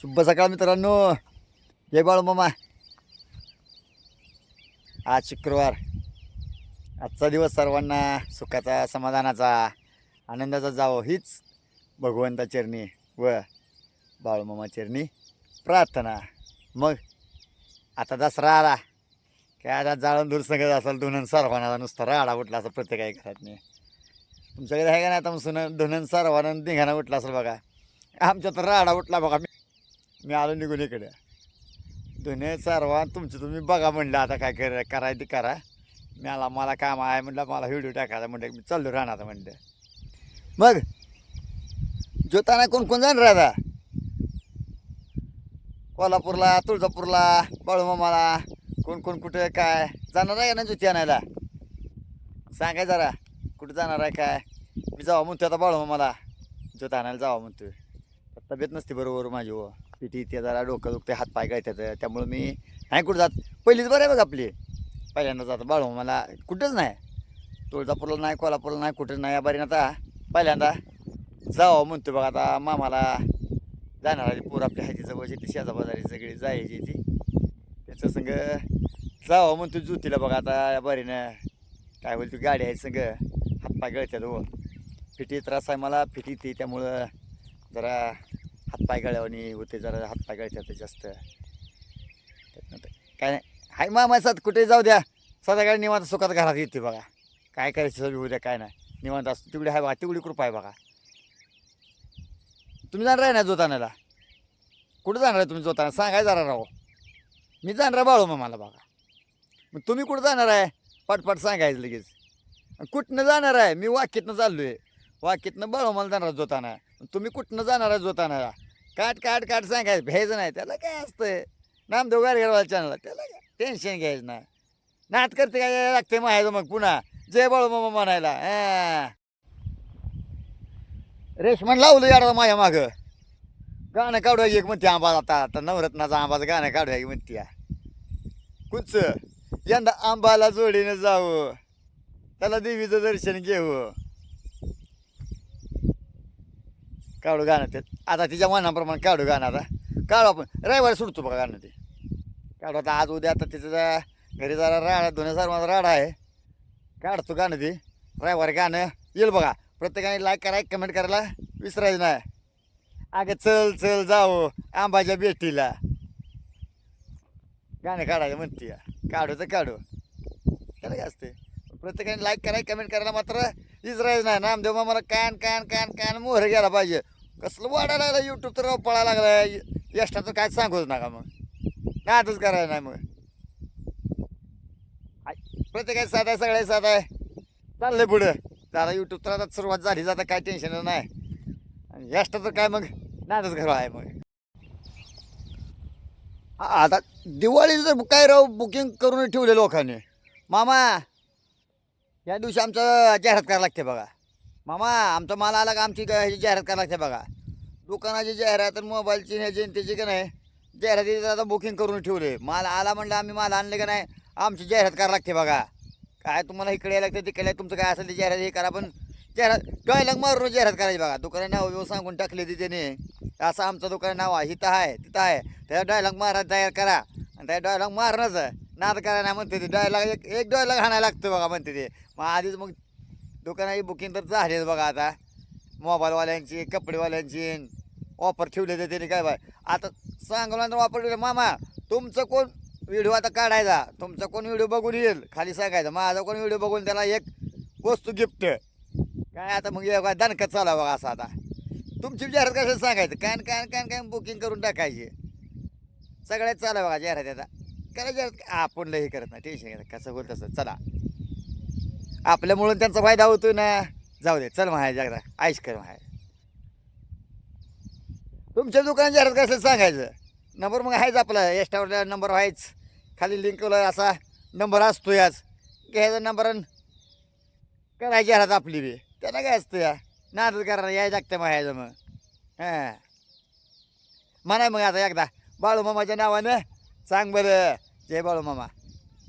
शुभ सकाळ मित्रांनो. जय बाळू मामा. आज शुक्रवार. आजचा दिवस सर्वांना सुखाचा समाधानाचा आनंदाचा जावो हीच भगवंता चरणी व बाळूमामा चरणी प्रार्थना. मग आता दसरा आला. काय आता जाळून दूर सगळं असेल धुनन सर्वांना नुसता राडा उठला असं प्रत्येकाही घरात नाही तुमच्याकडे आहे का नाही आता सुन धुनन सर्वांना निघाना उठला असेल बघा. आमच्या तर राडा उठला बघा. मी आलो निघून इकडे. दोन्ही सर्वां तुमचं तुम्ही बघा म्हणलं आता काय कर करायचं ते करा. मला मला काम आहे म्हटलं मला व्हिडिओ टाकायचा म्हणलं मी चाललो राहणार म्हणलं. मग? जोताना कोण कोण जाणार आता? कोल्हापूरला तुळजापूरला बाळूमामाला कोण कोण कुठे काय? जाणार आहे का ना ज्योती आणायला? सांगाय जरा कुठं जाणार आहे काय? मी जावा म्हणतो आता बाळूमामाला. ज्योत आणायला जावा म्हणतो तब्येत नसते बरोबर माझी हो. पिठी ते जरा डोकं दुखते हात पाय गळतात त्यामुळं मी नाही कुठं जात. पहिलीच बरं आहे बघ आपली. पहिल्यांदा जात. बाळू मला कुठंच नाही. तुळजापूरला नाही कोल्हापूरला नाही कुठंच नाही. या बारीनं आता पहिल्यांदा जावं म्हणतो बघा. आता मामाला जाणार आहे पोर आपली हायची जवळची ती शेजाबाजारी सगळी जायची ती. त्याचं संग जावं म्हणतो जुतीला बघा. आता या बारीनं काय होईल तू गाडी आहे संग. हातपाय गळत्यात हो. फिटी त्रास आहे मला फिटी ती त्यामुळं जरा हातपाय गळ्यावानी होते जरा हातपाय गळतात जास्त. काय नाही. हाय मामासात कुठे जाऊ द्या. संध्याकाळी निवांत सुखात घरात येते बघा. काय करायचं सगळी उद्या काय नाही. निवांत असतो. तिकडे आहे बघा तिकडे कृपा आहे बघा. तुम्ही जाणार आहे ना जोतानाला कुठं जाणार आहे तुम्ही जोताना सांगाय जाणार राहो. मी जाणार बाळू बाळू मला बघा. मग तुम्ही कुठं जाणार आहे? पटपट सांगायचं लगेच. आणि कुठनं जाणार आहे? मी वाक्यातनं चाललो आहे वाकीतनं बाळू हो मला जाणार जोताना. तुम्ही कुठनं जाणार आहे जोताना? काट काट काट सांगायचं भ्यायचं नाही. त्याला काय असतंय? नामदेव गाडगेरवाला चॅनल त्याला काय? टेन्शन घ्यायचं नाही. नात करते काय? लागते माहायचं मग पुन्हा. जय बाळू म्हणायला. रेशमन लावलं याडा माझ्या मागं. गाणं काढूया एक म्हणते आंबा आता. आता नवरत्नाचा आंबाचं गाणं काढूया एक म्हणते कुच यंदा आंबाला जोडीनं जावं. त्याला देवीचं दर्शन घेऊ काढू गाणं ते आता तिच्या मनाप्रमाणे काढू गाणं आता. काढू आपण रविवारी सुटतो बघा गाणं ते. काढू आता आज उद्या आता तिचं घरी जरा राडा धुण्यासार माझा राडा आहे. काढतो गाणं ते. रविवारी गाणं येईल बघा. प्रत्येकाने लाईक करा कमेंट करायला विसरायचं नाही. अगं चल चल जाऊ आंबाच्या बेटीला. गाणं काढायचं म्हणते या. काढू तर काढू. त्याला काय असते प्रत्येकाने लाईक करा कमेंट करायला मात्र इस्रायल नाही नामदेव मग मला कान कान कान कान मोहर गेला पाहिजे. कसलं वाढायला लागलं यूट्यूब तर पळायला लागलाय. यष्टाचं काय सांगूच नका मग. नातच करायला नाही मग. आय- प्रत्येकाचं साधा सगळ्या साधा आहे. चाललंय पुढं. जरा यूट्यूब तर आता सुरुवात झाली जाता काय टेन्शन नाही. आणि यष्टाचं काय मग? नातच घर आहे मग. आता दिवाळीचं काय राव बुकिंग करून ठेवले लोकांनी. मामा या दिवशी आमचं जाहिरात करायला लागते बघा. मामा आमचा माल आला का आमची ह्याची जाहिरात करायला लागते बघा. दुकानाची जाहिरात आणि मोबाईलची आणि ह्याची त्याची का नाही? जाहिराती आता बुकिंग करून ठेवले. माल आला म्हणलं आम्ही माल आणले का नाही? आमची जाहिरात करायला लागते बघा. काय तुम्हाला इकडे यायला लागते तिकडे तुमचं काय असेल ते जाहिरात हे करा पण जाहिरात डॉयलॉग मारून जाहिरात करायची बघा. दुकान नाव बिव सांगून टाकले ती त्याने. असं आमचं दुकान नाव आहे इथं आहे तिथं आहे. त्या डायलॉग मारा तयार करा. आणि त्या डायलॉग मारणंच नाद करा नाही म्हणते ते डॉयला एक एक डॉयला हाणायला लागतं बघा म्हणते ते. मग आधीच मग दुकानाची बुकिंग तर झालीच बघा आता. मोबाईलवाल्यांची कपडेवाल्यांची ऑफर ठेवले तर त्याने काय बाय आता सांगल्यानंतर ऑफर ठेवले मामा तुमचं कोण व्हिडिओ आता काढायचा? तुमचा कोण व्हिडिओ बघून येईल? खाली सांगायचं. माझा कोण व्हिडिओ बघून त्याला एक वस्तू गिफ्ट काय आता मग काय दणकत चालू बघा असं आता. तुमची जाहिरात कसं सांगायचं? काय काय काय काय बुकिंग करून टाकायची. सगळ्यात चालू बघा जाहिरात आता. करायचं आपण लई हे करत नाही टेन्शन घेत कसं होईल तसं. चला. आपल्यामुळं त्यांचा फायदा होतो ना. जाऊ दे चल माहाय जगदा आईश कर माहाय तुमच्या दुकानात जाहिरात कसं सांगायचं? नंबर मग आहेच आपला. एस्टावर नंबर व्हायच खाली लिंकला असा नंबर असतो याच घ्यायचा नंबर करायची जाहिरात आपली बी. त्याला काय असतं या? नादच करा लागतं मग यायचं मग. हां. म्हणाय मग आता एकदा. बाळू मामाच्या नावानं सांग बरं जय बाळू मामा